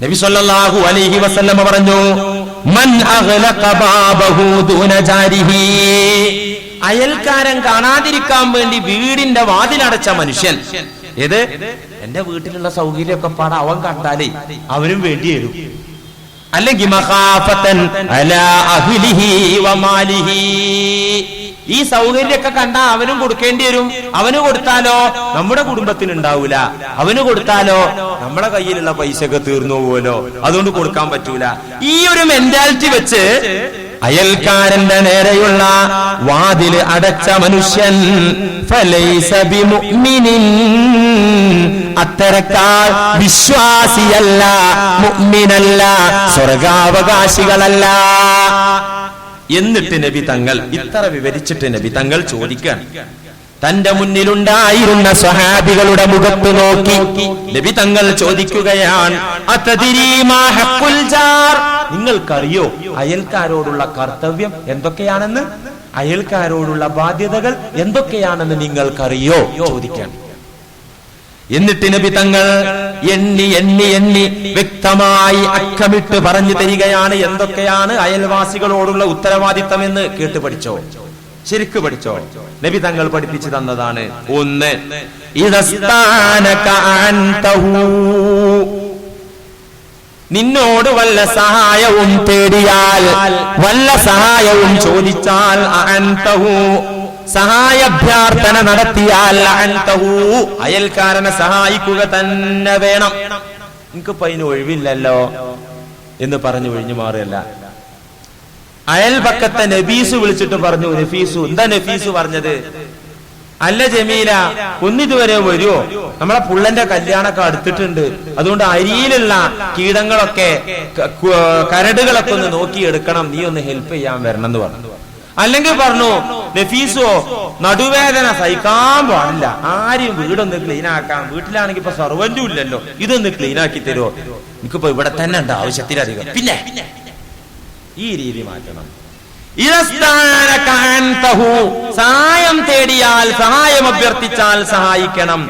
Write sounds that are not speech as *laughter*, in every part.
നബി സല്ലല്ലാഹു അലൈഹി വസല്ലമ പറഞ്ഞു മൻ അഗ്ലഖ ബാബഹു ദൂന ജാരിഹി. അയൽക്കാരൻ കാണാതിരിക്കാൻ വേണ്ടി വീടിന്റെ വാതിലടച്ച മനുഷ്യൻ. ഏത്? എന്റെ വീട്ടിലുള്ള സൗകര്യമൊക്കെ പാടാ അവൻ കണ്ടാലേ അവരും വേണ്ടി വരും. അല്ലെങ്കിൽ മഹാഫത്തൻ അലാ അഹ്ലിഹി വമാലിഹി ഈ സൗകര്യമൊക്കെ കണ്ടാ അവനും കൊടുക്കേണ്ടി വരും. അവന് കൊടുത്താലോ നമ്മുടെ കുടുംബത്തിന് ഉണ്ടാവൂല. അവന് കൊടുത്താലോ നമ്മുടെ കയ്യിലുള്ള പൈസ ഒക്കെ തീർന്നു പോവല്ലോ അതുകൊണ്ട് കൊടുക്കാൻ പറ്റൂല. ഈ ഒരു മെന്റാലിറ്റി വെച്ച് അയൽക്കാരന്റെ നേരെയുള്ള വാതിൽ അടച്ച മനുഷ്യൻ. അത്തരക്കാർ വിശ്വാസിയല്ല മുഗ്മിനല്ല സ്വർഗാവകാശികളല്ല. എന്നിട്ട് നബി തങ്ങൾ ഇത്ര വിവരിച്ചിട്ട് നബി തങ്ങൾ ചോദിക്കാൻ. തന്റെ മുന്നിലുണ്ടായിരുന്ന സ്വഹാബികളുടെ മുഖത്ത് നോക്കി നബി തങ്ങൾ ചോദിക്കുകയാണ്? നിങ്ങൾക്കറിയോ അയൽക്കാരോടുള്ള കർത്തവ്യം എന്തൊക്കെയാണെന്ന്? അയൽക്കാരോടുള്ള ബാധ്യതകൾ എന്തൊക്കെയാണെന്ന് നിങ്ങൾക്കറിയോ? ചോദിക്കാൻ. എന്നിട്ട് നബി തങ്ങൾ എണ്ണി എണ്ണി എണ്ണി വ്യക്തമായി അക്കമിട്ട് പറഞ്ഞു തരികയാണ്. എന്തൊക്കെയാണ് അയൽവാസികളോടുള്ള ഉത്തരവാദിത്തം എന്ന് കേട്ട് പഠിച്ചോ? ശരിക്കു പഠിച്ചോ? നബി തങ്ങൾ പഠിപ്പിച്ചു തന്നതാണ്. ഒന്ന്. നിന്നോട് വല്ല സഹായവും തേടിയാൽ വല്ല സഹായവും ചോദിച്ചാൽ സഹായാഭ്യർത്ഥന നടത്തിയാൽ അയൽക്കാരനെ സഹായിക്കുക തന്നെ വേണം. എനിക്ക് അതിന് ഒഴിവില്ലല്ലോ എന്ന് പറഞ്ഞു ഒഴിഞ്ഞു മാറിയല്ല അയൽപക്കത്തെ നബീസ് വിളിച്ചിട്ട് പറഞ്ഞു നഫീസു എന്താ നഫീസ് പറഞ്ഞത്? അല്ല ജമീല ഒന്നിതുവരെ വരുമോ നമ്മളെ പുള്ളന്റെ കല്യാണൊക്കെ അടുത്തിട്ടുണ്ട്. അതുകൊണ്ട് അരിയിലുള്ള കീടങ്ങളൊക്കെ കരടുകളൊക്കെ ഒന്ന് നോക്കിയെടുക്കണം. നീ ഒന്ന് ഹെൽപ്പ് ചെയ്യാൻ വരണം എന്ന് പറഞ്ഞു. അല്ലെങ്കിൽ പറഞ്ഞു നഫീസോ നടുവേദന സഹിക്കാൻ പാടില്ല. ആരെയും വീടൊന്ന് ക്ലീൻ ആക്കാം വീട്ടിലാണെങ്കിൽ ഇപ്പൊ സർവന്റും ഇല്ലല്ലോ. ഇതൊന്ന് ക്ലീൻ ആക്കി തരുമോ എനിക്കിപ്പോ ഇവിടെ തന്നെ ഉണ്ട് ആവശ്യത്തിലധികം പിന്നെ ഈ രീതി മാറ്റണം. സഹായം തേടിയാൽ സഹായം അഭ്യർത്ഥിച്ചാൽ സഹായിക്കണം.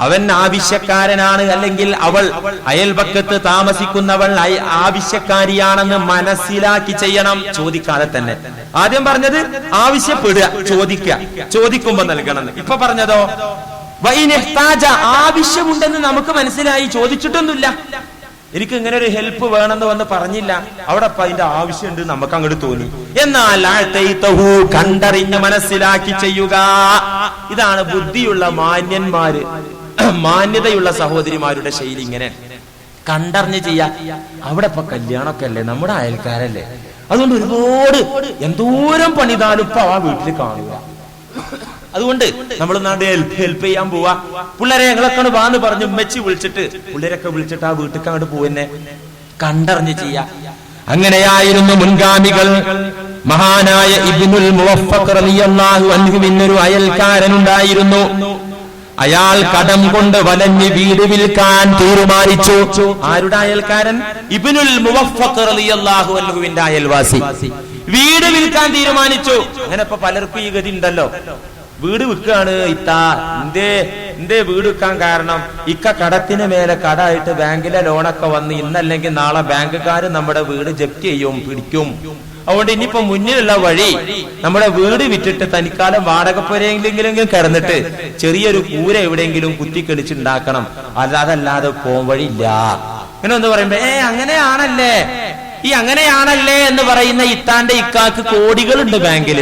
അവൻ ആവശ്യക്കാരനാണ് അല്ലെങ്കിൽ അവൾ അയൽപക്കത്ത് താമസിക്കുന്നവൾ ആവശ്യക്കാരിയാണെന്ന് മനസ്സിലാക്കി ചെയ്യണം ചോദിക്കാതെ തന്നെ. ആദ്യം പറഞ്ഞത് ആവശ്യപ്പെടുക ചോദിക്കുക ചോദിക്കുമ്പോ നൽകണം ഇപ്പൊ പറഞ്ഞതോ? വൈനെത്താജ ആവശ്യമുണ്ടെന്ന് നമുക്ക് മനസ്സിലായി ചോദിച്ചിട്ടൊന്നുമില്ല. എനിക്ക് ഇങ്ങനെ ഒരു ഹെൽപ്പ് വേണമെന്ന് വന്ന് പറഞ്ഞില്ല. അവിടെ അതിന്റെ ആവശ്യമുണ്ട് നമുക്ക് അങ്ങോട്ട് തോന്നി. എന്നാൽ കണ്ടറിഞ്ഞ് മനസ്സിലാക്കി ചെയ്യുക. ഇതാണ് ബുദ്ധിയുള്ള മാന്യന്മാര്. *clears throat* മാന്യതയുള്ള സഹോദരിമാരുടെ ശൈലി ഇങ്ങനെ. കണ്ടറിഞ്ഞ് ചെയ്യാ. അവിടെ ഇപ്പൊ കല്യാണമൊക്കെ അല്ലേ? നമ്മുടെ അയൽക്കാരല്ലേ? അതുകൊണ്ട് ഒരുപാട് എന്തോരം പണിതാലും ഇപ്പൊ ആ വീട്ടിൽ കാണുക. അതുകൊണ്ട് നമ്മൾ നാട് ഹെൽപ്പ് ഹെൽപ്പ് ചെയ്യാൻ പോവാ. പിള്ളേരെ ഞങ്ങളൊക്കെ വാന്ന് പറഞ്ഞു ഉമ്മച്ചി വിളിച്ചിട്ട് പിള്ളേരൊക്കെ വിളിച്ചിട്ട് ആ വീട്ടിൽ അങ്ങോട്ട് പോവന്നെ. കണ്ടറിഞ്ഞ് ചെയ്യാ. അങ്ങനെയായിരുന്നു മുൻഗാമികൾ. മഹാനായ ഇബിനുൽ മുവഫഖ് റളിയല്ലാഹു അൻഹു അയൽക്കാരനുണ്ടായിരുന്നു. അയാൾ കടം കൊണ്ട് വലഞ്ഞ് വീട് വിൽക്കാൻ തീരുമാനിച്ചു. ആരുടെ അയൽക്കാരൻ? ഇബ്നുൽ അൻഹുവിന്റെ അയൽവാസി. വീട് വിൽക്കാൻ തീരുമാനിച്ചു. അങ്ങനെ ഇപ്പൊ പലർക്കും ഈ ഗതി ഉണ്ടല്ലോ. വീട് വിൽക്കുകയാണ് ഇത്താ. എന്തേ എന്തേ വീട് വിൽക്കാൻ കാരണം ഇക്ക കടത്തിന് മേലെ കടായിട്ട് ബാങ്കിലെ ലോണൊക്കെ വന്ന് ഇന്നല്ലെങ്കിൽ നാളെ ബാങ്കുകാർ നമ്മുടെ വീട് ജപ്തി ചെയ്യും പിടിക്കും. അതുകൊണ്ട് ഇനിയിപ്പോ മുന്നിലുള്ള വഴി നമ്മുടെ വീട് വിറ്റിട്ട് തനിക്കാലം വാടകപ്പുരയെങ്കിലെങ്കിലും കിടന്നിട്ട് ചെറിയൊരു കൂര എവിടെയെങ്കിലും കുത്തിക്കളിച്ചുണ്ടാക്കണം. അല്ലാതല്ലാതെ പോം വഴിയില്ല. ഇങ്ങനെ ഒന്ന് പറയുമ്പോ ഏ അങ്ങനെയാണല്ലേ? ഈ അങ്ങനെയാണല്ലേ? എന്ന് പറയുന്ന ഇത്താന്റെ ഇക്കാക്ക് കോടികളുണ്ട് ബാങ്കിൽ.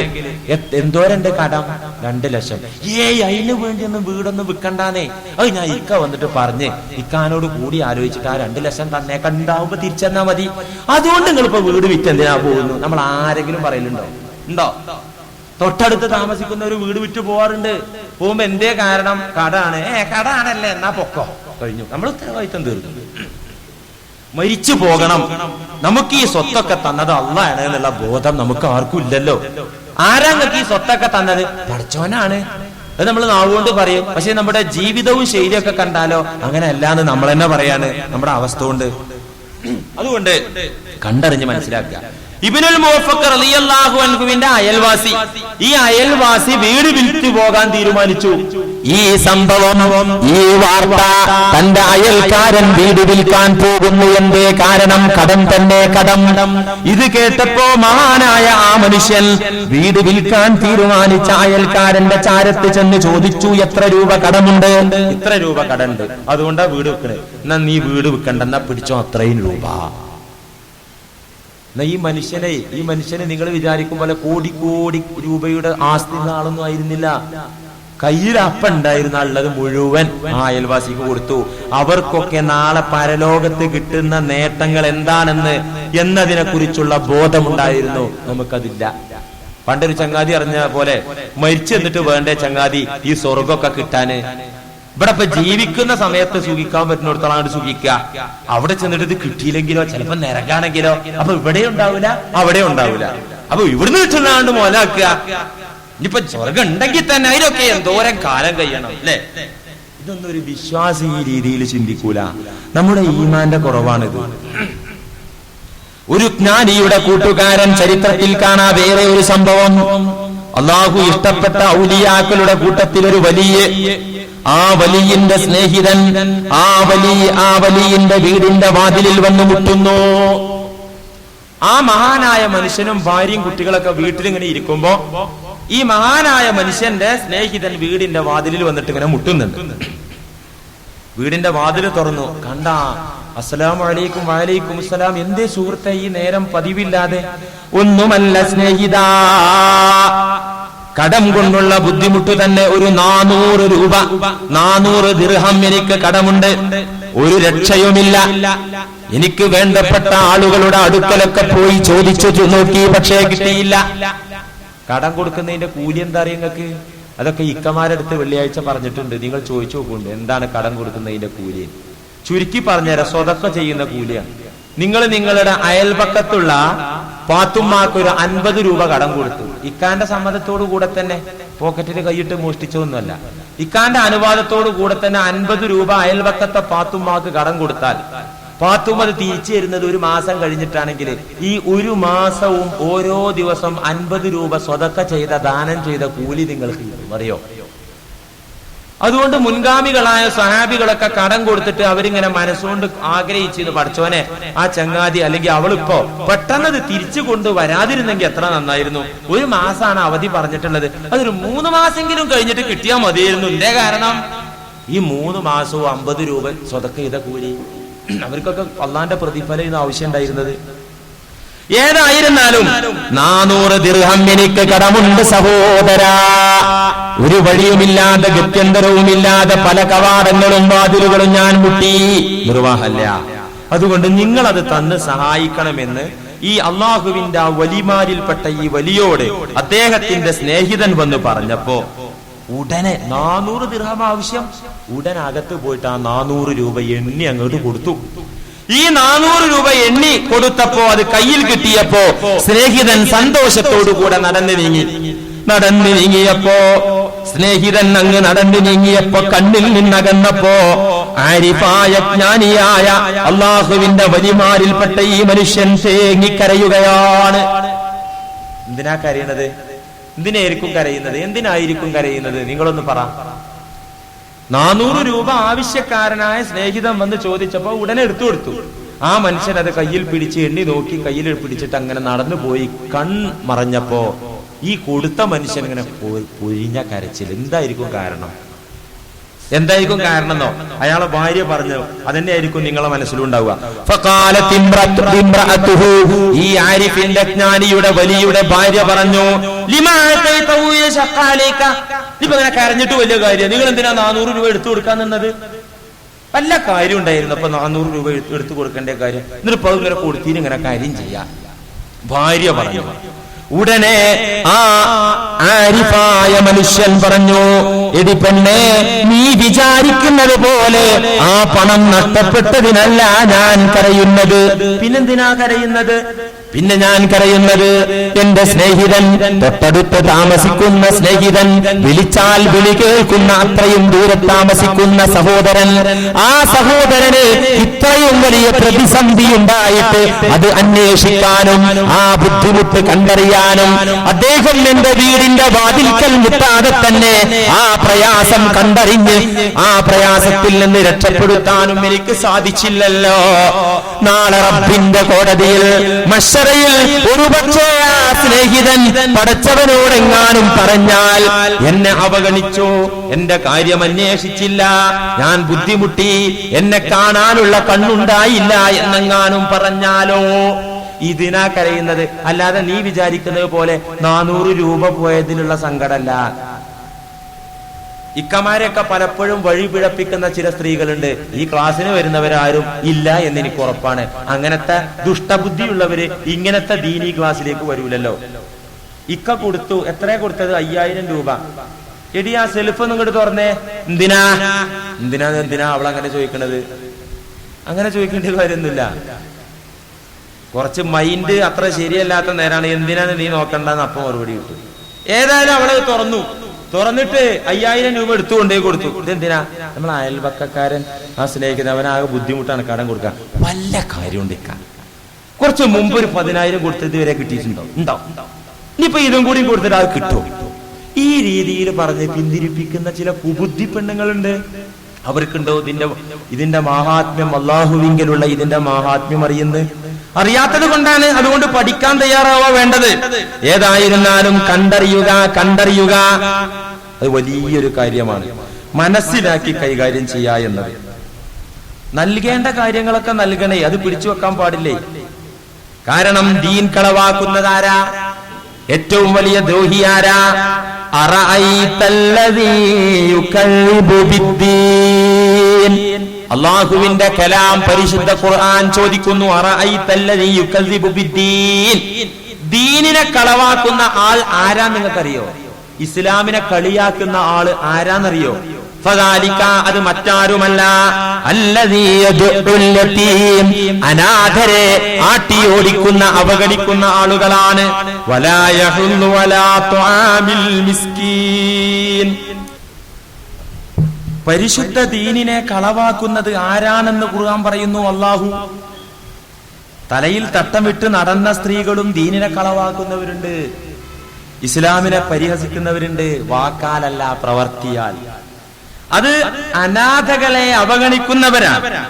എന്തോരന്റെ കടം? രണ്ട് ലക്ഷം. ഏ അതിന് വേണ്ടി ഒന്നും വീടൊന്നും വിൽക്കണ്ടാന്നേ. അത് ഞാൻ ഇക്ക വന്നിട്ട് പറഞ്ഞ് ഇക്കാനോട് കൂടി ആലോചിച്ചിട്ട് ആ രണ്ട് ലക്ഷം തന്നെ കണ്ടാവുമ്പോ തിരിച്ചെന്നാ മതി. അതുകൊണ്ട് നിങ്ങൾ ഇപ്പൊ വീട് വിറ്റ് എന്തിനാ പോകുന്നു? നമ്മൾ ആരെങ്കിലും പറയലുണ്ടോ? ഉണ്ടോ? തൊട്ടടുത്ത് താമസിക്കുന്ന ഒരു വീട് വിറ്റ് പോവാറുണ്ട്. പോകുമ്പോ എന്തേ കാരണം? കടാണ്. ഏ കടാണല്ലേ എന്നാ പൊക്കോ. കഴിഞ്ഞു. നമ്മൾ ഉത്തരവാദിത്തം തീർന്നു. മരിച്ചു പോകണം. നമുക്ക് ഈ സ്വത്തൊക്കെ തന്നത് അള്ളാണ് എന്നുള്ള ബോധം നമുക്ക് ആർക്കും ഇല്ലല്ലോ. ആരാ നിങ്ങൾക്ക് ഈ സ്വത്തൊക്കെ തന്നത്? പഠിച്ചോനാണ് അത് നമ്മൾ നാവുകൊണ്ട് പറയും. പക്ഷെ നമ്മുടെ ജീവിതവും ശൈലിയൊക്കെ കണ്ടാലോ അങ്ങനെ അല്ലാന്ന് നമ്മൾ തന്നെ പറയാണ് നമ്മുടെ അവസ്ഥ കൊണ്ട്. അതുകൊണ്ട് കണ്ടറിഞ്ഞ് മനസ്സിലാക്കുക. ഇബിനുൽ മുവഫഖ് റളിയല്ലാഹു അൻഹുവിന്റെ അയൽവാസി. ഈ അയൽവാസി വീട് വിൽത്തു പോകാൻ തീരുമാനിച്ചു. ഈ സംഭവം ഈ വാർത്ത തന്റെ അയൽക്കാരൻ വീട് വിൽക്കാൻ പോകുന്നു എന്തേ കാരണം? കടം തന്നെ കടം. ഇത് കേട്ടപ്പോ മഹാനായ ആ മനുഷ്യൻ വീട് വിൽക്കാൻ തീരുമാനിച്ച അയൽക്കാരന്റെ ചാരത്ത് ചെന്ന് ചോദിച്ചു എത്ര രൂപ കടമുണ്ട്? എത്ര രൂപ കടമുണ്ട്. അതുകൊണ്ടാ വീട് വെക്കണേ. എന്നാ നീ വീട് വെക്കണ്ടെന്നാ പിടിച്ചോ അത്രയും രൂപ. എന്നാ ഈ മനുഷ്യനെ ഈ മനുഷ്യനെ നിങ്ങൾ വിചാരിക്കും പോലെ കോടി കോടി രൂപയുടെ ആസ്തി ആളൊന്നും ആയിരുന്നില്ല. കയ്യിൽ അപ്പ ഉണ്ടായിരുന്ന ഉള്ളത് മുഴുവൻ അയൽവാസിക്ക് കൊടുത്തു. അവർക്കൊക്കെ നാളെ പരലോകത്ത് കിട്ടുന്ന നേട്ടങ്ങൾ എന്താണെന്ന് എന്നതിനെ കുറിച്ചുള്ള ബോധമുണ്ടായിരുന്നു. നമുക്കതില്ല. പണ്ടൊരു ചങ്ങാതി അറിഞ്ഞ പോലെ മരിച്ചു എന്നിട്ട് വേണ്ടേ ചങ്ങാതി ഈ സ്വർഗമൊക്കെ കിട്ടാന് ഇവിടെ ഇപ്പൊ ജീവിക്കുന്ന സമയത്ത് സുഖിക്കാൻ പറ്റുന്നിടത്തോളം അങ്ങോട്ട് സുഖിക്കുക അവിടെ ചെന്നിട്ട് ഇത് കിട്ടിയില്ലെങ്കിലോ ചിലപ്പോ നിരക്കാണെങ്കിലോ അപ്പൊ ഇവിടെ ഉണ്ടാവില്ല അവിടെ ഉണ്ടാവില്ല അപ്പൊ ഇവിടുന്ന് കിട്ടുന്നതാണ്ട് മോലാക്കുക. ഇനിയിപ്പൊ സ്വർഗം ഉണ്ടെങ്കിൽ തന്നെ അതിനൊക്കെ എന്തോരം കാലം കഴിയണം അല്ലേ? ഇതൊന്നും ഒരു വിശ്വാസി ഈ രീതിയിൽ ചിന്തിക്കൂല. നമ്മുടെ ഈമാന്റെ കുറവാണിത്. ഒരു ജ്ഞാനിയുടെ കൂട്ടുകാരൻ ചരിത്രത്തിൽ കാണാ വേറെ ഒരു സംഭവം. അള്ളാഹു ഇഷ്ടപ്പെട്ട ഔലിയാക്കളുടെ കൂട്ടത്തിൽ ഒരു വലിയ ആ വലിയന്റെ സ്നേഹിതൻ ആ വലി ആ വലിയന്റെ വീടിന്റെ വാതിലിൽ വന്നു മുട്ടുന്നു. ആ മഹാനായ മനുഷ്യനും ഭാര്യയും കുട്ടികളൊക്കെ വീട്ടിലിങ്ങനെ ഇരിക്കുമ്പോ ഈ മഹാനായ മനുഷ്യന്റെ സ്നേഹിതൻ വീടിന്റെ വാതിലിൽ വന്നിട്ട് ഇങ്ങനെ മുട്ടുന്നുണ്ട്. വീടിന്റെ വാതിൽ തുറന്നു കണ്ട അസ്സലാം അലൈക്കും വലൈക്കും അസ്സലാം എന്തേ സുഹൃത്തെ ഈ നേരം പതിവില്ലാതെ? ഒന്നുമല്ല സ്നേഹിത. കടം കൊണ്ടുള്ള ബുദ്ധിമുട്ട് തന്നെ ഒരു നാനൂറ് രൂപ. നാനൂറ് ദിർഹം എനിക്ക് കടമുണ്ട്. ഒരു രക്ഷയുമില്ല. എനിക്ക് വേണ്ടപ്പെട്ട ആളുകളുടെ അടുക്കലൊക്കെ പോയി ചോദിച്ചു നോക്കി പക്ഷേ കിട്ടിയില്ല. കടം കൊടുക്കുന്നതിന്റെ കൂലി എന്താ അറിയാം നിങ്ങൾക്ക്? അതൊക്കെ ഇക്കമാരടുത്ത് വെള്ളിയാഴ്ച പറഞ്ഞിട്ടുണ്ട്. നിങ്ങൾ ചോദിച്ചു നോക്കുന്നുണ്ട്. എന്താണ് കടം കൊടുക്കുന്നതിന്റെ കൂലി? ചുരുക്കി പറഞ്ഞുതരാം. സ്വതക്ക ചെയ്യുന്ന കൂലിയാണ്. നിങ്ങൾ നിങ്ങളുടെ അയൽപക്കത്തുള്ള പാത്തുമ്മാക്ക് ഒരു അൻപത് രൂപ കടം കൊടുത്തു. ഇക്കാന്റെ സമ്മതത്തോടു കൂടെ തന്നെ പോക്കറ്റിൽ കൈയിട്ട് മോഷ്ടിച്ചതൊന്നുമല്ല. ഇക്കാന്റെ അനുവാദത്തോടു കൂടെ തന്നെ അൻപത് രൂപ അയൽവക്കത്തെ പാത്തുമ്മാക്ക് കടം കൊടുത്താൽ പാത്തുമ്മ അത് തിരിച്ചു തരുന്നത് ഒരു മാസം കഴിഞ്ഞിട്ടാണെങ്കിൽ ഈ ഒരു മാസവും ഓരോ ദിവസം അൻപത് രൂപ സ്വതക്ക ചെയ്ത ദാനം ചെയ്ത കൂലി നിങ്ങൾക്ക് അറിയോ? അതുകൊണ്ട് മുൻഗാമികളായ സഹാബികളൊക്കെ കടം കൊടുത്തിട്ട് അവരിങ്ങനെ മനസ്സുകൊണ്ട് ആഗ്രഹിച്ചിരുന്നു. പഠിച്ചോനെ ആ ചങ്ങാതി അല്ലെങ്കിൽ അവളിപ്പോ പെട്ടെന്ന് അത് തിരിച്ചു കൊണ്ട് വരാതിരുന്നെങ്കിൽ എത്ര നന്നായിരുന്നു. ഒരു മാസമാണ് അവധി പറഞ്ഞിട്ടുള്ളത്. അതൊരു മൂന്ന് മാസെങ്കിലും കഴിഞ്ഞിട്ട് കിട്ടിയാൽ മതിയായിരുന്നു. എന്റെ കാരണം? ഈ മൂന്ന് മാസവും അമ്പത് രൂപ സ്വതക്ക ചെയ്ത കൂലി. അവർക്കൊക്കെ അള്ളാന്റെ പ്രതിഫലം ഇന്ന് ആവശ്യം ഉണ്ടായിരുന്നത്. ഏതായിരുന്നാലും നാനൂറ് ദിർഹം എനിക്ക് കടമുണ്ട് സഹോദര. ഒരു വഴിയുമില്ലാതെ ഗത്യന്തരവുമില്ലാതെ പല കവാടങ്ങളും വാതിലുകളും ഞാൻ മുട്ടി. നിർവാഹല്ല. അതുകൊണ്ട് നിങ്ങൾ അത് തന്ന് സഹായിക്കണമെന്ന് ഈ അള്ളാഹുവിന്റെ ആ വലിമാരിൽപ്പെട്ട ഈ വലിയോട് അദ്ദേഹത്തിന്റെ സ്നേഹിതൻ വന്ന് പറഞ്ഞപ്പോ ഉടനെ നാനൂറ് ദിർഹം ആവശ്യം ഉടനകത്ത് പോയിട്ട് ആ നാനൂറ് രൂപ എണ്ണി അങ്ങോട്ട് കൊടുത്തു. ഈ നാനൂറ് രൂപ എണ്ണി കൊടുത്തപ്പോ അത് കയ്യിൽ കിട്ടിയപ്പോ സ്നേഹിതൻ സന്തോഷത്തോടു കൂടെ നടന്നു നീങ്ങി. നടന്നു നീങ്ങിയപ്പോ സ്നേഹിതൻ അങ്ങ് നടന്നു നീങ്ങിയപ്പോ കണ്ണിൽ നിന്നകന്നപ്പോ ആരിഫായ ജ്ഞാനിയായ അള്ളാഹുവിന്റെ വരിമാരിൽപ്പെട്ട ഈ മനുഷ്യൻ തേങ്ങിക്കരയുകയാണ്. എന്തിനാ കരയുന്നത് എന്തിനായിരിക്കും കരയുന്നത്? എന്തിനായിരിക്കും കരയുന്നത്? നിങ്ങളൊന്ന് പറ. നാനൂറ് രൂപ ആവശ്യക്കാരനായ സ്നേഹിതൻ വന്ന് ചോദിച്ചപ്പോ ഉടനെ എടുത്തു കൊടുത്തു. ആ മനുഷ്യൻ അത് കയ്യിൽ പിടിച്ച് എണ്ണി നോക്കി കയ്യിൽ പിടിച്ചിട്ട് അങ്ങനെ നടന്നു പോയി. കൺ മറഞ്ഞപ്പോ ഈ കൊടുത്ത മനുഷ്യൻ ഇങ്ങനെ പൊഴിഞ്ഞ കരച്ചിൽ. എന്തായിരിക്കും കാരണം? എന്തായിരിക്കും കാരണം എന്നോ? അയാളെ ഭാര്യ പറഞ്ഞു അതന്നെ ആയിരിക്കും നിങ്ങളെ മനസ്സിലുണ്ടാവുക ഈ ആരിഫിന്റെ ജ്ഞാനിയുടെ വലിയുടെ ഭാര്യ പറഞ്ഞു ഇപ്പൊ ഇങ്ങനെ കരഞ്ഞിട്ട് വലിയ കാര്യം. നിങ്ങൾ എന്തിനാ നാനൂറ് രൂപ എടുത്തു കൊടുക്കാൻ നിന്നത്? വല്ല കാര്യം ഉണ്ടായിരുന്നു അപ്പൊ നാനൂറ് രൂപ എടുത്തു കൊടുക്കേണ്ട കാര്യം. എന്നിട്ട് ഇപ്പൊ ഇങ്ങനെ കൊടുത്തിന് ഇങ്ങനെ കാര്യം ചെയ്യാം. ഭാര്യ പറഞ്ഞു ഉടനെ ആ ആരിഫായ മനുഷ്യൻ പറഞ്ഞു എടി പെണ്ണെ നീ വിചാരിക്കുന്നത് പോലെ ആ പണം നഷ്ടപ്പെട്ടതിനല്ല ഞാൻ കരയുന്നത്. പിന്നെന്തിനാ കരയുന്നത്? പിന്നെ ഞാൻ കരയുന്നത് എന്റെ സ്നേഹിതൻ തൊട്ടടുത്ത് താമസിക്കുന്ന സ്നേഹിതൻ വിളിച്ചാൽ വിളി കേൾക്കുന്ന അത്രയും ദൂരെ താമസിക്കുന്ന സഹോദരൻ. ആ സഹോദരന് ഇത്രയും വലിയ പ്രതിസന്ധി ഉണ്ടായിട്ട് അത് അന്വേഷിക്കാനും ആ ബുദ്ധിമുട്ട് കണ്ടറിയാനും അദ്ദേഹം എന്റെ വീടിന്റെ വാതിൽക്കൽ മുട്ടാതെ തന്നെ ആ പ്രയാസം കണ്ടറിഞ്ഞ് ആ പ്രയാസത്തിൽ നിന്ന് രക്ഷപ്പെടുത്താനും എനിക്ക് സാധിച്ചില്ലല്ലോ. നാളെ റബ്ബിന്റെ കോടതിയിൽ മഷറയിൽ ഒരുപക്ഷേ ആ സ്നേഹിതൻ പടച്ചവനോടെങ്ങാനും പറഞ്ഞാൽ എന്നെ അവഗണിച്ചു എന്റെ കാര്യം അന്വേഷിച്ചില്ല ഞാൻ ബുദ്ധിമുട്ടി എന്നെ കാണാനുള്ള കണ്ണുണ്ടായില്ല എന്നെങ്ങാനും പറഞ്ഞാലോ? ഇതിനാ കരയുന്നത്. അല്ലാതെ നീ വിചാരിക്കുന്നത് പോലെ നാനൂറ് രൂപ പോയതിനുള്ള സങ്കടമല്ല. ഇക്കമാരെയൊക്കെ പലപ്പോഴും വഴി പിഴപ്പിക്കുന്ന ചില സ്ത്രീകളുണ്ട്. ഈ ക്ലാസ്സിന് വരുന്നവരാരും ഇല്ല എന്ന് എനിക്ക് ഉറപ്പാണ്. അങ്ങനത്തെ ദുഷ്ടബുദ്ധിയുള്ളവര് ഇങ്ങനത്തെ ദീനി ക്ലാസ്സിലേക്ക് വരൂലല്ലോ. ഇക്ക കൊടുത്തു. എത്ര കൊടുത്തത്? അയ്യായിരം രൂപ. എടി ആ സെൽഫ് ഒന്നും ഇങ്ങോട്ട് തുറന്നേ. എന്തിനാ? എന്തിനാ എന്തിനാ അവൾ അങ്ങനെ ചോദിക്കണത്? അങ്ങനെ ചോദിക്കേണ്ട കാര്യമൊന്നുമില്ല കുറച്ച് മൈൻഡ് അത്ര ശരിയല്ലാത്ത നേരാണ്. എന്തിനാണ് നീ നോക്കണ്ടെന്ന് അപ്പം മറുപടി കിട്ടും. ഏതായാലും അവളെ തുറന്നു. തുറന്നിട്ട് അയ്യായിരം രൂപ എടുത്തു കൊണ്ടേ കൊടുത്തു. ഇതെന്തിനാ? നമ്മൾ അയൽപക്കക്കാരൻ ആ സ്നേഹിക്കുന്ന അവനാകെ ബുദ്ധിമുട്ടാണ് കടം കൊടുക്കാൻ. വല്ല കാര്യം ഉണ്ടിക്കാൻ കുറച്ച് മുമ്പ് ഒരു പതിനായിരം കൊടുത്തത് ഇതുവരെ കിട്ടിയിട്ടുണ്ടോ? ഉണ്ടോ? ഇനിയിപ്പോ ഇതും കൂടി കൊടുത്തിട്ട് അത് കിട്ടുമോ? ഈ രീതിയിൽ പറഞ്ഞ് പിന്തിരിപ്പിക്കുന്ന ചില കുബുദ്ധി പെണ്ണുങ്ങളുണ്ട്. അവർക്കുണ്ടോ ഇതിന്റെ ഇതിന്റെ മഹാത്മ്യം? അള്ളാഹുവിങ്കലുള്ള ഇതിന്റെ മഹാത്മ്യം അറിയുന്നത്? അറിയാത്തത് കൊണ്ടാണ് അതുകൊണ്ട് പഠിക്കാൻ തയ്യാറാവാ വേണ്ടത്. ഏതായിരുന്നാലും കണ്ടറിയുക കണ്ടറിയുക. അത് വലിയൊരു കാര്യമാണ്. മനസ്സിലാക്കി കൈകാര്യം ചെയ്യുക എന്നത്. നൽകേണ്ട കാര്യങ്ങളൊക്കെ നൽകണേ. അത് പിടിച്ചു വെക്കാൻ പാടില്ലേ? കാരണം ദീൻ കളവാക്കുന്നതാരാ ഏറ്റവും വലിയ ദ്രോഹി ആരാ? അറഅയ്തല്ലദീ യുകല്ലിബു ബിദ്ദീൻ. അള്ളാഹുവിന്റെ കലാം പരിശുദ്ധ ഖുർആൻ ചോദിക്കുന്നു ദീനിനെ കളവാക്കുന്ന ആൾ ആരാ നിങ്ങൾക്കറിയോ? ഇസ്ലാമിനെ കളിയാക്കുന്ന ആൾ ആരാന്നറിയോ? അത് മറ്റാരുമല്ല. അനാഥരെ ആട്ടി ഓടിക്കുന്ന അവഗണിക്കുന്ന ആളുകളാണ്. വലാ യഹുല്ലു വലാ മിസ്കീൻ. പരിശുദ്ധ ദീനിനെ കളവാക്കുന്നത് ആരാണെന്ന് ഖുർആൻ പറയുന്നു അള്ളാഹു തലയിൽ തട്ടമിട്ട് നടന്ന സ്ത്രീകളും ദീനിനെ കളവാക്കുന്നവരുണ്ട്. ഇസ്ലാമിനെ പരിഹസിക്കുന്നവരുണ്ട്. വാക്കാലല്ല പ്രവർത്തിയാൽ. അത് അനാഥകളെ അവഗണിക്കുന്നവരാണ്.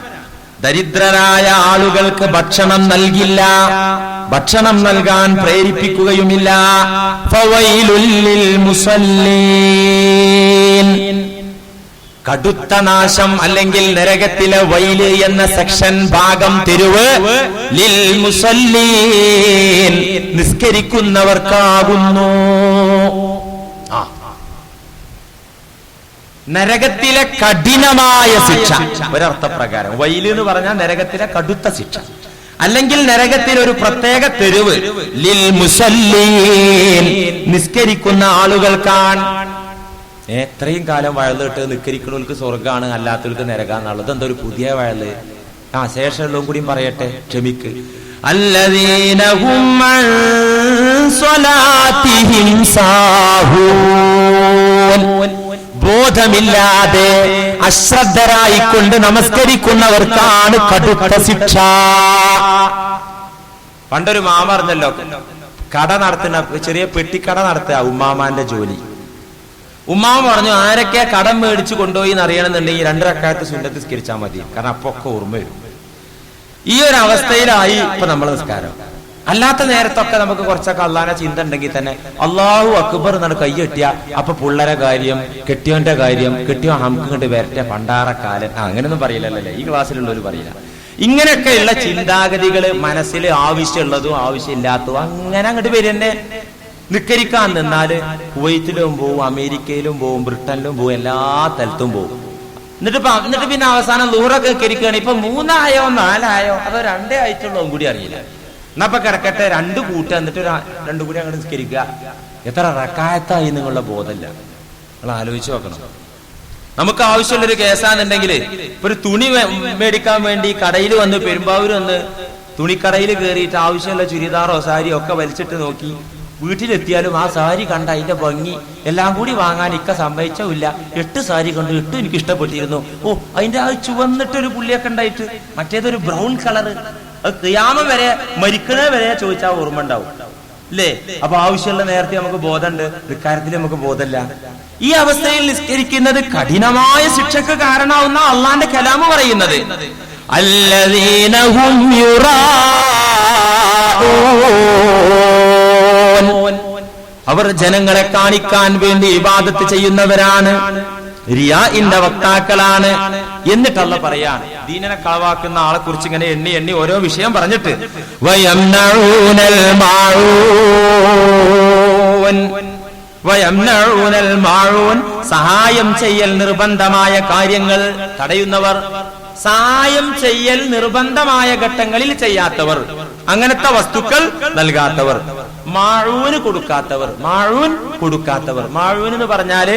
ദരിദ്രരായ ആളുകൾക്ക് ഭക്ഷണം നൽകില്ല. ഭക്ഷണം നൽകാൻ പ്രേരിപ്പിക്കുകയുമില്ല. കടുത്ത നാശം അല്ലെങ്കിൽ നരകത്തിലെ വൈൽ എന്ന സെക്ഷൻ ഭാഗം തെരുവ്. ലിൽ മുസല്ലീൻ നിസ്കരിക്കുന്നവർക്കാകുന്നു. നരകത്തിലെ കഠിനമായ ശിക്ഷ. ഒരർത്ഥപ്രകാരം വൈൽ എന്ന് പറഞ്ഞാൽ നരകത്തിലെ കടുത്ത ശിക്ഷ. അല്ലെങ്കിൽ നരകത്തിൽ ഒരു പ്രത്യേക തെരുവ്. ലിൽ മുസല്ലീൻ നിസ്കരിക്കുന്ന ആളുകൾക്കാണ് എത്രയും കാലം വയലിട്ട് നിക്കരിക്കണവർക്ക് സ്വർഗമാണ് അല്ലാത്തവർക്ക് നരകാന്നുള്ളത് എന്താ ഒരു പുതിയ വയൽ ആ ശേഷമുള്ളതും കൂടി പറയട്ടെ ക്ഷമിക്ക്. ബോധമില്ലാതെ അശ്രദ്ധരായിക്കൊണ്ട് നമസ്കരിക്കുന്നവർക്കാണ് കടുത്ത ശിക്ഷ. പണ്ടൊരു മാമ അറിഞ്ഞല്ലോ കട നടത്തുന്ന ചെറിയ പെട്ടിക്കട നടത്തുക ഉമ്മാമാന്റെ ജോലി. ഉമ്മാമ പറഞ്ഞു ആരൊക്കെ കടം മേടിച്ചു കൊണ്ടുപോയി എന്ന് അറിയണമെന്നുണ്ടെങ്കിൽ രണ്ട് റക്കായത്ത് സുന്നത്ത് സ്കരിച്ചാൽ മതി. കാരണം അപ്പൊ ഒക്കെ ഓർമ്മ വരും. ഈ ഒരു അവസ്ഥയിലായി ഇപ്പൊ നമ്മൾ നിസ്കാരം. അല്ലാത്ത നേരത്തൊക്കെ നമുക്ക് കുറച്ചൊക്കെ അള്ളാനെ ചിന്ത ഉണ്ടെങ്കിൽ തന്നെ അള്ളാഹു അക്ബർ എന്നാണ് കൈ കെട്ടിയ. അപ്പൊ പുള്ളരെ കാര്യം കെട്ടിയോന്റെ കാര്യം കെട്ടിയോ നമുക്ക് ഇങ്ങോട്ട് വരട്ടെ പണ്ടാറക്കാലൻ ആ, അങ്ങനെയൊന്നും പറയില്ലല്ലേ? ഈ ക്ലാസ്സിലുള്ളവർ പറയില്ല. ഇങ്ങനെയൊക്കെയുള്ള ചിന്താഗതികൾ മനസ്സിൽ ആവശ്യമുള്ളതും ആവശ്യമില്ലാത്തതും അങ്ങനെ അങ്ങോട്ട് വരുന്നെ. നിക്കരിക്കാൻ നിന്നാൽ കുവൈറ്റിലും പോവും അമേരിക്കയിലും പോവും ബ്രിട്ടനിലും പോവും എല്ലാ സ്ഥലത്തും പോവും. എന്നിട്ട് എന്നിട്ട് പിന്നെ അവസാനം ദൂറൊക്കെ കരിക്കുകയാണ് ഇപ്പൊ മൂന്നായോ നാലായോ അതോ രണ്ടേ ആയിട്ടുള്ളതും കൂടി അറിയില്ല. എന്നാ ഇപ്പൊ കിടക്കട്ടെ രണ്ട് കൂട്ട എന്നിട്ട് രണ്ടു കൂടി അങ്ങോട്ട് നിസ്കരിക്കുക. എത്ര റക്കായത്തായി നിങ്ങളുടെ ബോധമില്ല. നിങ്ങൾ ആലോചിച്ച് നോക്കണം. നമുക്ക് ആവശ്യമുള്ളൊരു കേസാന്നുണ്ടെങ്കിൽ ഇപ്പൊ ഒരു തുണി മേടിക്കാൻ വേണ്ടി കടയിൽ വന്ന് പെരുമ്പാവൂർ വന്ന് തുണിക്കടയിൽ കയറിയിട്ട് ആവശ്യമുള്ള ചുരിദാറോ സാരിയോ ഒക്കെ വലിച്ചിട്ട് നോക്കി വീട്ടിലെത്തിയാലും ആ സാരി കണ്ട അതിന്റെ ഭംഗി എല്ലാം കൂടി വാങ്ങാൻ ഇക്ക സംഭവിച്ചില്ല എട്ട് സാരി കണ്ടു എട്ടും എനിക്ക് ഇഷ്ടപ്പെട്ടിരുന്നു. ഓ അതിന്റെ ആ ചുവന്നിട്ടൊരു പുള്ളിയൊക്കെ ഉണ്ടായിട്ട് മറ്റേതൊരു ബ്രൗൺ കളറ് ക്രിയാമം വരെ മരിക്കണ വരെ ചോദിച്ചാൽ ഓർമ്മ ഉണ്ടാവും. അല്ലേ? അപ്പൊ ആവശ്യമുള്ള നേരത്തെ നമുക്ക് ബോധമുണ്ട് ഇക്കാര്യത്തിൽ നമുക്ക് ബോധമല്ല. ഈ അവസ്ഥയിൽ നിസ്കരിക്കുന്നത് കഠിനമായ ശിക്ഷക്ക് കാരണമാവുന്ന അള്ളാന്റെ കലാമ് പറയുന്നത്. അല്ലദീനഹും യുറാ മോൻ. അവർ ജനങ്ങളെ കാണിക്കാൻ വേണ്ടി ഇബാദത്ത് ചെയ്യുന്നവരാണ്. റിയാഇന്റെ വക്താക്കളാണ് എന്നിട്ടല്ല പറയാണ്. ദീനനെ കളവാക്കുന്ന ആളെ കുറിച്ച് ഇങ്ങനെ എണ്ണി എണ്ണി ഓരോ വിഷയം പറഞ്ഞിട്ട്. സഹായം ചെയ്യൽ നിർബന്ധമായ കാര്യങ്ങൾ തടയുന്നവർ സഹായം ചെയ്യൽ നിർബന്ധമായ ഘട്ടങ്ങളിൽ ചെയ്യാത്തവർ. അങ്ങനത്തെ വസ്തുക്കൾ നൽകാത്തവർ. മാഴൂന് കൊടുക്കാത്തവർ. മാഴൂൻ കൊടുക്കാത്തവർ. മാഴൂൻ എന്ന് പറഞ്ഞാൽ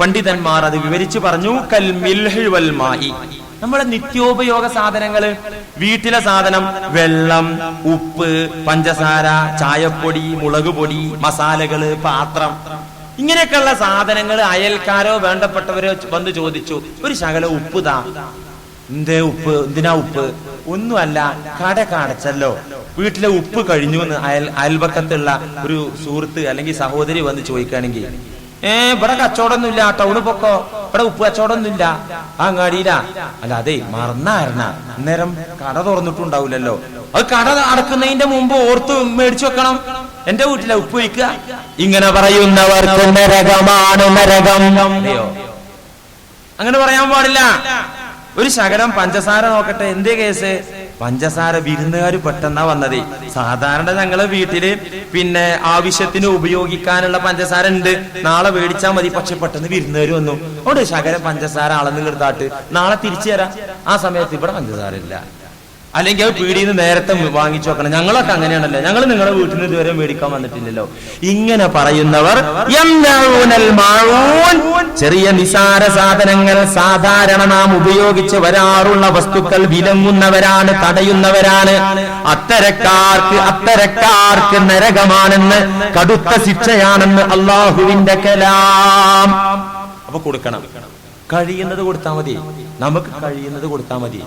പണ്ഡിതന്മാർ അത് വിവരിച്ചു പറഞ്ഞു കൽ നമ്മുടെ നിത്യോപയോഗ സാധനങ്ങൾ. വീട്ടിലെ സാധനം വെള്ളം ഉപ്പ് പഞ്ചസാര ചായപ്പൊടി മുളക് പൊടി മസാലകൾ പാത്രം. ഇങ്ങനെയൊക്കെയുള്ള സാധനങ്ങൾ അയൽക്കാരോ വേണ്ടപ്പെട്ടവരോ വന്ന് ചോദിച്ചു ഒരു ശകല ഉപ്പ് താ. എന്തേ ഉപ്പ്? എന്തിനാ ഉപ്പ്? ഒന്നുമല്ല കട കാണിച്ചല്ലോ. വീട്ടിലെ ഉപ്പ് കഴിഞ്ഞു എന്ന് അയൽ അയൽപക്കത്തുള്ള ഒരു സുഹൃത്ത് അല്ലെങ്കിൽ സഹോദരി വന്ന് ചോദിക്കുകയാണെങ്കിൽ ഏ ഇവിടെ കച്ചവടമൊന്നുമില്ല ടൗണ് പൊക്കോ? ഇവിടെ ഉപ്പ് കച്ചവടമൊന്നുമില്ല. ആ അങ്ങാടിയിലാ. അല്ല അതെ മറന്നായിരുന്ന. അന്നേരം കട തുറന്നിട്ടുണ്ടാവില്ലല്ലോ. അത് കട അടക്കുന്നതിന്റെ മുമ്പ് ഓർത്ത് മേടിച്ചു വെക്കണം. എന്റെ വീട്ടിലെ ഉപ്പ് വയ്ക്കുക ഇങ്ങനെ പറയുന്നവർക്ക് നരകമാണ് നരകം. അങ്ങനെ പറയാൻ പാടില്ല. ഒരു ശകലം പഞ്ചസാര നോക്കട്ടെ. എന്തേ കേസ്? പഞ്ചസാര വിരുന്നുകാർ പെട്ടെന്നാ വന്നത്. സാധാരണ ഞങ്ങളെ വീട്ടിൽ പിന്നെ ആവശ്യത്തിന് ഉപയോഗിക്കാനുള്ള പഞ്ചസാര ഉണ്ട്. നാളെ മേടിച്ചാൽ മതി. പക്ഷെ പെട്ടെന്ന് വിരുന്നുകാർ വന്നു. അവിടെ ശകലം പഞ്ചസാര അളന്ന് കിടത്താട്ട് നാളെ തിരിച്ചു തരാം. ആ സമയത്ത് ഇവിടെ പഞ്ചസാര ഇല്ല. അല്ലെങ്കിൽ അത് പീടിയിൽ നിന്ന് നേരത്തെ വാങ്ങിച്ചു വെക്കണം. ഞങ്ങളൊക്കെ അങ്ങനെയാണല്ലോ. ഞങ്ങൾ നിങ്ങളുടെ വീട്ടിൽ നിന്ന് ഇതുവരെ മേടിക്കാൻ വന്നിട്ടില്ലല്ലോ. ഇങ്ങനെ പറയുന്നവർ. ചെറിയ നിസാര സാധനങ്ങൾ സാധാരണ നാം ഉപയോഗിച്ച് വരാറുള്ള വസ്തുക്കൾ വിലങ്ങുന്നവരാണ് തടയുന്നവരാണ്. അത്തരക്കാർക്ക് അത്തരക്കാർക്ക് നരകമാണെന്ന് കടുത്ത ശിക്ഷയാണെന്ന് അള്ളാഹുവിന്റെ കലാം. അപ്പൊ കൊടുക്കണം. കഴിയുന്നത് കൊടുത്താൽ മതി. നമുക്ക് കഴിയുന്നത് കൊടുത്താൽ മതി.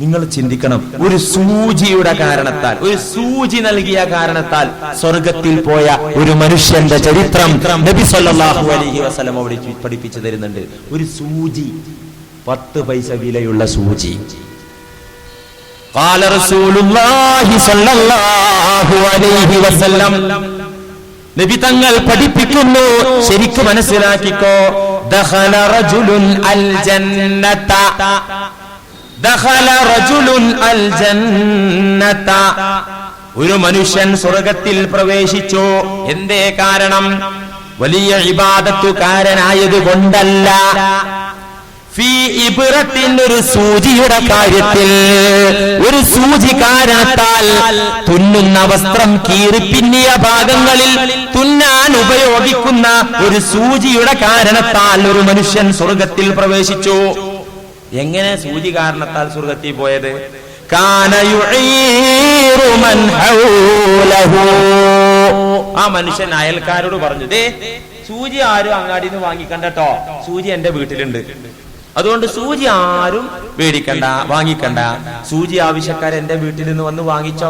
നിങ്ങൾ ചിന്തിക്കണം ഒരു സൂചിയുടെ കാരണത്താൽ ഒരു സൂചി നൽകിയ കാരണത്താൽ സ്വർഗത്തിൽ പോയ ഒരു മനുഷ്യന്റെ ചരിത്രം നബി സല്ലല്ലാഹു അലൈഹി വസല്ലം അവിടെ പഠിപ്പിച്ചു തരുന്നുണ്ട് ഒരു സൂചി പത്ത് പൈസ വിലയുള്ള സൂചി قال رسول الله صلى الله عليه وسلم നബി തങ്ങൾ പഠിപ്പിക്കുന്നു ശരിക്ക് മനസ്സിലാക്കിക്കോ ദഖല റജുലുൻ അൽ ജന്നത ഒരു മനുഷ്യൻ സ്വർഗത്തിൽ പ്രവേശിച്ചു. എന്തേ കാരണം? വലിയ ഇബാദത്തുകാരനായത് കൊണ്ടല്ല. ഒരു സൂചിയുടെ കാര്യത്തിൽ. ഒരു സൂചി കാരണത്താൽ തുന്നുന്ന വസ്ത്രം കീറിപ്പിന്നിയ ഭാഗങ്ങളിൽ തുന്നാൻ ഉപയോഗിക്കുന്ന ഒരു സൂചിയുടെ കാരണത്താൽ ഒരു മനുഷ്യൻ സ്വർഗത്തിൽ പ്രവേശിച്ചു. എങ്ങനെ സൂചി കാരണത്താൽ സ്വർഗത്തിൽ പോയത്. ആ മനുഷ്യൻ അയൽക്കാരോട് പറഞ്ഞു ദേ സൂചി ആരും അങ്ങാടിയിൽ വാങ്ങിക്കണ്ടോ വാങ്ങിക്കണ്ടട്ടോ സൂചി എന്റെ വീട്ടിലുണ്ട്. അതുകൊണ്ട് സൂചി ആരും മേടിക്കണ്ട വാങ്ങിക്കണ്ട. സൂചി ആവശ്യക്കാർ എന്റെ വീട്ടിൽ നിന്ന് വന്ന് വാങ്ങിച്ചോ.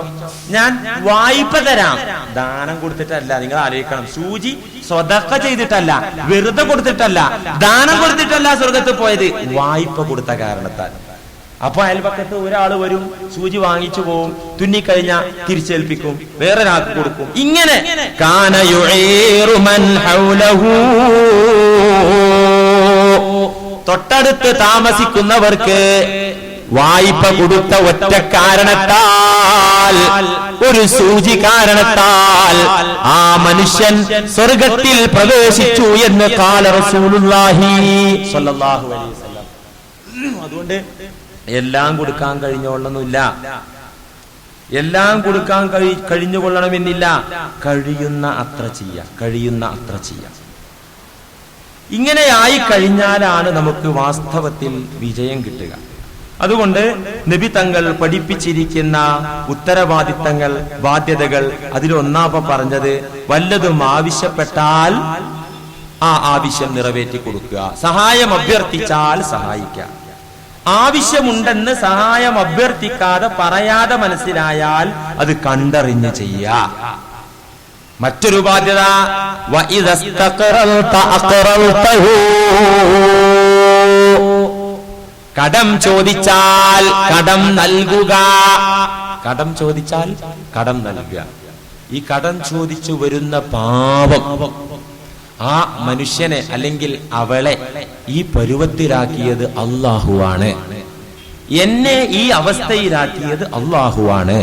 ഞാൻ വായ്പ തരാം. ദാനം കൊടുത്തിട്ടല്ല നിങ്ങൾ ആലോചിക്കണം. സൂചി സ്വതക്ക ചെയ്തിട്ടല്ല വെറുതെ കൊടുത്തിട്ടല്ല ദാനം കൊടുത്തിട്ടല്ല സ്വർഗത്ത് പോയത്. വായ്പ കൊടുത്ത കാരണത്താൽ. അപ്പൊ അയൽപക്കത്ത് ഒരാൾ വരും സൂചി വാങ്ങിച്ചു പോവും തുന്നിക്കഴിഞ്ഞ തിരിച്ചേൽപ്പിക്കും വേറെ ഒരാൾക്ക് കൊടുക്കും. ഇങ്ങനെ. കാന യുഈറു മൻ ഹൗലഹു. തൊട്ടടുത്ത് താമസിക്കുന്നവർക്ക് വായ്പ കൊടുത്ത ഒറ്റ കാരണത്താൽ ഒരു സൂചി കാരണത്താൽ ആ മനുഷ്യൻ സ്വർഗത്തിൽ പ്രവേശിച്ചു എന്ന് കാല റസൂലുള്ളാഹി സ്വല്ലല്ലാഹു അലൈഹി വസല്ലം. അതുകൊണ്ട് എല്ലാം കൊടുക്കാൻ കഴിഞ്ഞോളണമെന്നില്ല എല്ലാം കൊടുക്കാൻ കഴി കഴിഞ്ഞുകൊള്ളണമെന്നില്ല. കഴിയുന്ന അത്ര ചെയ്യ. കഴിയുന്ന അത്ര ചെയ്യാം. ഇങ്ങനെയായി കഴിഞ്ഞാലാണ് നമുക്ക് വാസ്തവത്തിൽ വിജയം കിട്ടുക. അതുകൊണ്ട് നബി തങ്ങൾ പഠിപ്പിച്ചിരിക്കുന്ന ഉത്തരവാദിത്തങ്ങൾ ബാധ്യതകൾ അതിലൊന്നാമ പറഞ്ഞത് വല്ലതും ആവശ്യപ്പെട്ടാൽ ആ ആവശ്യം നിറവേറ്റി കൊടുക്കുക. സഹായം അഭ്യർത്ഥിച്ചാൽ സഹായിക്കുക. ആവശ്യമുണ്ടെന്ന് സഹായം അഭ്യർത്ഥിക്കാതെ പറയാതെ മനസ്സിലായാൽ അത് കണ്ടറിഞ്ഞ് ചെയ്യുക. മറ്റൊരു ബാധ്യത കടം ചോദിച്ചാൽ കടം നൽകുക. കടം ചോദിച്ചാൽ കടം നൽകുക. ഈ കടം ചോദിച്ചു വരുന്ന പാപം ആ മനുഷ്യനെ അല്ലെങ്കിൽ അവളെ ഈ പരുവത്തിലാക്കിയത് അള്ളാഹുവാണ് എന്നെ ഈ അവസ്ഥയിലാക്കിയത് അള്ളാഹുവാണ്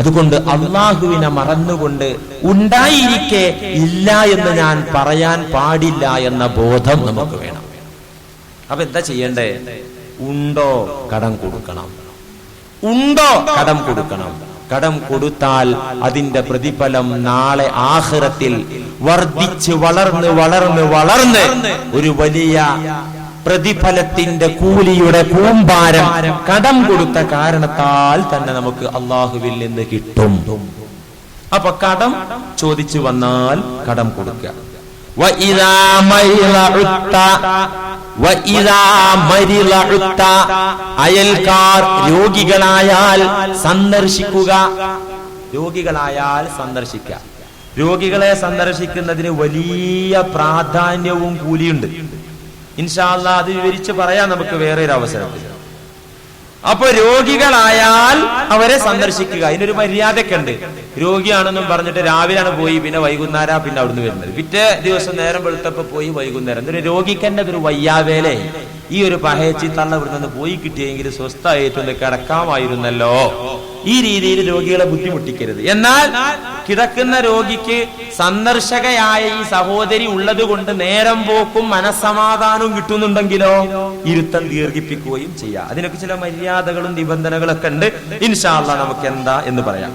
അതുകൊണ്ട് അള്ളാഹുവിനെ മറന്നുകൊണ്ട് ഉണ്ടായിരിക്കെ ഇല്ല എന്ന് ഞാൻ പറയാൻ പാടില്ല എന്ന ബോധം നമുക്ക് വേണം. അപ്പൊ എന്താ ചെയ്യണ്ടേ? ഉണ്ടോ കടം കൊടുക്കണം. ഉണ്ടോ കടം കൊടുക്കണം. കടം കൊടുത്താൽ അതിന്റെ പ്രതിഫലം നാളെ ആഹ്റത്തിൽ വർദ്ധിച്ച് വളർന്ന് വളർന്ന് വളർന്ന് ഒരു വലിയ പ്രതിഫലത്തിന്റെ കൂലിയുടെ കൂമ്പാരം കടം കൊടുത്ത കാരണത്താൽ തന്നെ നമുക്ക് അള്ളാഹുവിൽ നിന്ന് കിട്ടും. അപ്പൊ കടം ചോദിച്ചു വന്നാൽ കടം കൊടുക്കുക അയൽക്കാർ രോഗികളായാൽ സന്ദർശിക്കുക. രോഗികളായാൽ സന്ദർശിക്കുക രോഗികളെ സന്ദർശിക്കുന്നതിന് വലിയ പ്രാധാന്യവും കൂലിയുണ്ട്. ഇൻഷാല്ല അത് വിവരിച്ച് പറയാം നമുക്ക് വേറെ ഒരു അവസരത്തിൽ അപ്പൊ രോഗികളായാൽ അവരെ സന്ദർശിക്കുക. ഇതിനൊരു മര്യാദയൊക്കെ ഉണ്ട് രോഗിയാണെന്നും പറഞ്ഞിട്ട് രാവിലെയാണ് പോയി പിന്നെ വൈകുന്നേരം പിന്നെ അവിടുന്ന് വരുന്നത്. പിറ്റേ ദിവസം നേരം വെളുത്തപ്പോ പോയി വൈകുന്നേരം. ഒരു രോഗിക്ക് തന്നെ ഒരു വയ്യാവേലെ ഈ ഒരു പഹയച്ചി തള്ള ഇവിടെ നിന്ന് പോയി കിട്ടിയെങ്കിൽ സ്വസ്ഥായിട്ടൊന്ന് കിടക്കാമായിരുന്നല്ലോ ഈ രീതിയിൽ രോഗികളെ ബുദ്ധിമുട്ടിക്കരുത് എന്നാൽ കിടക്കുന്ന രോഗിക്ക് സന്ദർശകയായ ഈ സഹോദരി ഉള്ളത് കൊണ്ട് നേരം പോക്കും മനസ്സമാധാനവും കിട്ടുന്നുണ്ടെങ്കിലോ ഇരുത്തം ദീർഘിപ്പിക്കുകയും ചെയ്യാം അതിനൊക്കെ ചില മര്യാദകളും നിബന്ധനകളൊക്കെ ഉണ്ട് ഇൻഷാല്ല നമുക്ക് എന്താ എന്ന് പറയാം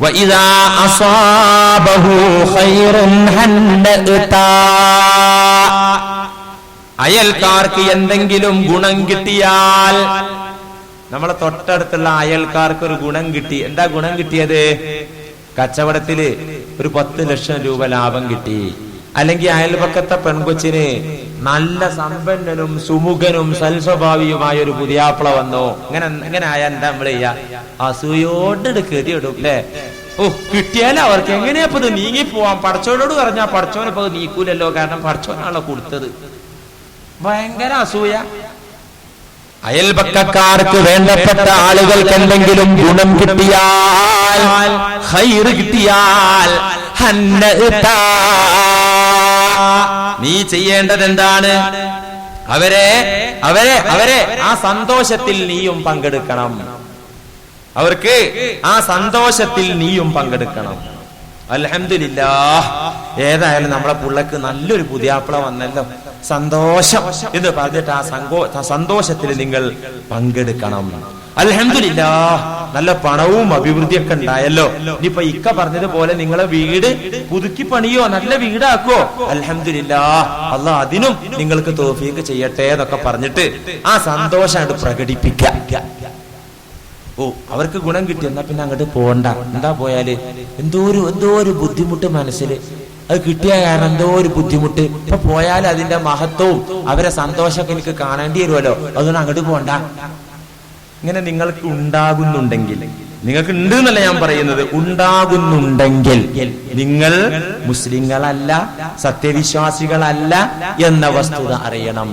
وإذا أصابه خير هنأتا അയൽക്കാർക്ക് എന്തെങ്കിലും ഗുണം കിട്ടിയാൽ. നമ്മളെ തൊട്ടടുത്തുള്ള അയൽക്കാർക്ക് ഒരു ഗുണം കിട്ടി. എന്താ ഗുണം കിട്ടിയത്? കച്ചവടത്തിൽ ഒരു പത്ത് ലക്ഷം രൂപ ലാഭം കിട്ടി. അല്ലെങ്കിൽ അയൽപക്കത്തെ പെൺകൊച്ചിന് നല്ല സമ്പന്നനും സുമുഖനും സൽസ്വഭാവിയുമായ ഒരു പുതിയാപ്പിള വന്നു. ഇങ്ങനെ ഇങ്ങനെ ആയാൽ എന്താ നമ്മൾ ചെയ്യാ? അസൂയോട് കെതിയിടും അല്ലേ? ഓ കിട്ടിയാലേ അവർക്ക് എങ്ങനെയാ നീങ്ങി പോവാം പടച്ചോനോട് പറഞ്ഞാ പടച്ചോനെ നീക്കൂലല്ലോ. കാരണം പടച്ചോനാണല്ലോ കൊടുത്തത്. ഭയങ്കര അസൂയ. അയൽപക്കക്കാർക്ക് വേണ്ടപ്പെട്ട ആളുകൾക്ക് എന്തെങ്കിലും ഗുണം കിട്ടിയാൽ കിട്ടിയാൽ. നീ ചെയ്യേണ്ടത് എന്താണ് അവരെ അവരെ അവരെ ആ സന്തോഷത്തിൽ നീയും പങ്കെടുക്കണം. അവർക്ക് ആ സന്തോഷത്തിൽ നീയും പങ്കെടുക്കണം. അലഹമില്ല ഏതായാലും നമ്മളെ പുള്ളക്ക് നല്ലൊരു പുതിയാപ്പിള വന്നല്ലോ. സന്തോഷം. എന്ന് പറഞ്ഞിട്ട് ആ സങ്കോ സന്തോഷത്തിൽ നിങ്ങൾ പങ്കെടുക്കണം. അൽഹംദുലില്ലാ നല്ല പണവും അഭിവൃദ്ധിയൊക്കെ ഉണ്ടായല്ലോ. ഇനിയിപ്പൊ ഇക്ക പറഞ്ഞതുപോലെ നിങ്ങളെ വീട് പുതുക്കി പണിയോ നല്ല വീടാക്കോ അൽഹംദുലില്ലാ അല്ല അതിനും നിങ്ങൾക്ക് തോഫീക്ക് ചെയ്യട്ടെ എന്നൊക്കെ പറഞ്ഞിട്ട് ആ സന്തോഷമായിട്ട് പ്രകടിപ്പിക്കാം. ഓ അവർക്ക് ഗുണം കിട്ടി എന്നാ പിന്നെ അങ്ങോട്ട് പോണ്ട. എന്താ പോയാൽ? എന്തോ ഒരു എന്തോ ഒരു ബുദ്ധിമുട്ട് മനസ്സിൽ അത് കിട്ടിയ കാരണം എന്തോ ഒരു ബുദ്ധിമുട്ട്. ഇപ്പൊ പോയാൽ അതിന്റെ മഹത്വവും അവരെ സന്തോഷമൊക്കെ എനിക്ക് കാണേണ്ടി വരുമല്ലോ. അതുകൊണ്ട് അങ്ങോട്ട് പോണ്ട. ഇങ്ങനെ നിങ്ങൾക്ക് ഉണ്ടാകുന്നുണ്ടെങ്കിൽ നിങ്ങൾക്ക് ഉണ്ട് എന്നല്ല ഞാൻ പറയുന്നത് ഉണ്ടാകുന്നുണ്ടെങ്കിൽ നിങ്ങൾ മുസ്ലിങ്ങളല്ല സത്യവിശ്വാസികളല്ല എന്ന വസ്തുത അറിയണം.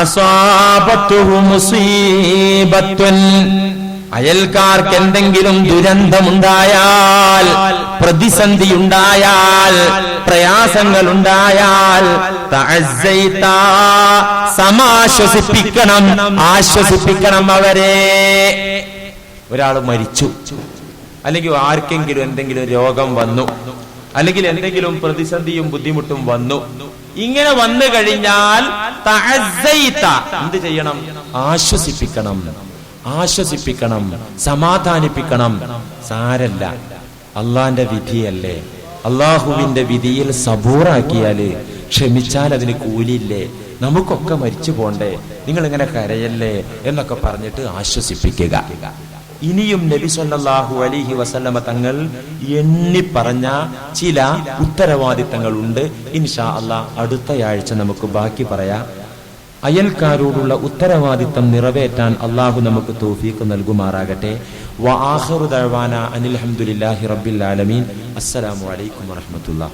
അസാപത്തു മുസീബത്തുൻ അയൽക്കാർക്ക് എന്തെങ്കിലും ദുരന്തമുണ്ടായാൽ പ്രതിസന്ധി ഉണ്ടായാൽ പ്രയാസങ്ങൾ ഉണ്ടായാൽ സമാശ്വസിപ്പിക്കണം ആശ്വസിപ്പിക്കണം അവരെ. ഒരാൾ മരിച്ചു. അല്ലെങ്കിൽ ആർക്കെങ്കിലും എന്തെങ്കിലും രോഗം വന്നു. അല്ലെങ്കിൽ എന്തെങ്കിലും പ്രതിസന്ധിയും ബുദ്ധിമുട്ടും വന്നു. ഇങ്ങനെ വന്നു കഴിഞ്ഞാൽ. എന്ത് ചെയ്യണം? ആശ്വസിപ്പിക്കണം. ആശ്വസിപ്പിക്കണം സമാധാനിപ്പിക്കണം. സാരല്ല. അള്ളാന്റെ വിധിയല്ലേ? അള്ളാഹുവിന്റെ വിധിയിൽ സബൂറാക്കിയാൽ ക്ഷമിച്ചാൽ അതിന് കൂലിയില്ലേ? നമുക്കൊക്കെ മരിച്ചു പോണ്ടേ? നിങ്ങൾ ഇങ്ങനെ കരയല്ലേ? എന്നൊക്കെ പറഞ്ഞിട്ട് ആശ്വസിപ്പിക്കുക. ഇനിയും നബി സല്ലാഹു അലിഹി വസല്ലമ തങ്ങൾ എണ്ണി പറഞ്ഞ ചില ഉത്തരവാദിത്തങ്ങളുണ്ട്. ഇൻഷാ അള്ളാഹ് അടുത്തയാഴ്ച നമുക്ക് ബാക്കി പറയാം. അയൽക്കാരോടുള്ള ഉത്തരവാദിത്തം നിറവേറ്റാൻ അള്ളാഹു നമുക്ക് തോഫീക്ക് നൽകുമാറാകട്ടെ. വ അനിൽ അനിൽഹമുല്ലാഹി റബ്ബിൽ ആലമീൻ. അസ്സലാമു അലൈക്കും വറഹമത്തുള്ള